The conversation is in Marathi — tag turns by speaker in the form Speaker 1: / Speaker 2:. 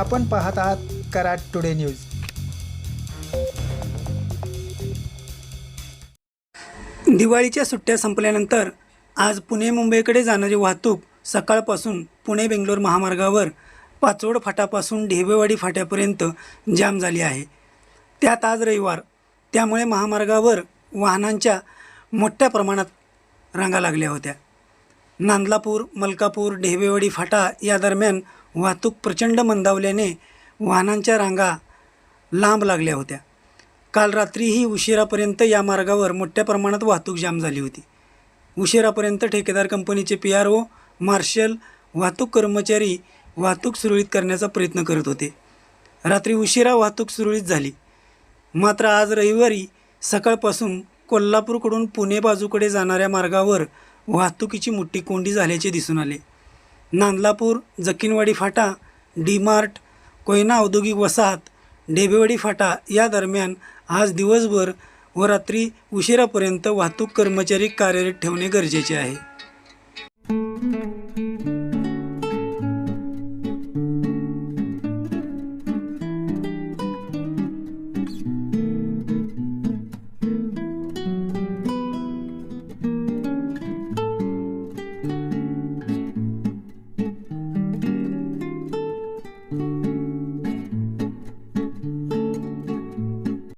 Speaker 1: आपण पाहत आहात कराड टुडे न्यूज.
Speaker 2: दिवाळीच्या सुट्ट्या संपल्यानंतर आज पुणे मुंबईकडे जाणारी वाहतूक सकाळपासून पुणे बेंगलोर महामार्गावर पाचोड फाटापासून ढेबेवाडी फाट्यापर्यंत जाम झाली आहे. त्यात आज रविवार. त्यामुळे महामार्गावर वाहनांच्या मोठ्या प्रमाणात रांगा लागल्या होत्या. नांदलापूर मलकापूर ढेबेवाडी फाटा या दरम्यान वाहतूक प्रचंड मंदावल्याने वाहनांच्या रांगा लांब लागल्या होत्या. काल रात्रीही उशिरापर्यंत या मार्गावर मोठ्या प्रमाणात वाहतूक जाम झाली होती. उशिरापर्यंत ठेकेदार कंपनीचे पी आर ओ मार्शल वाहतूक कर्मचारी वाहतूक सुरळीत करण्याचा प्रयत्न करत होते. रात्री उशिरा वाहतूक सुरळीत झाली. मात्र आज रविवारी सकाळपासून कोल्हापूरकडून पुणे बाजूकडे जाणाऱ्या मार्गावर वाहतुकीची मोठी कोंडी झाल्याचे दिसून आले. नांदलापूर जकिनवाडी फाटा डी मार्ट कोयना औद्योगिक वसाहत डेबेवाडी फाटा या दरम्यान आज दिवसभर व रात्री उशिरापर्यंत वाहतूक कर्मचारी कार्यरत ठेवणे गरजेचे आहे.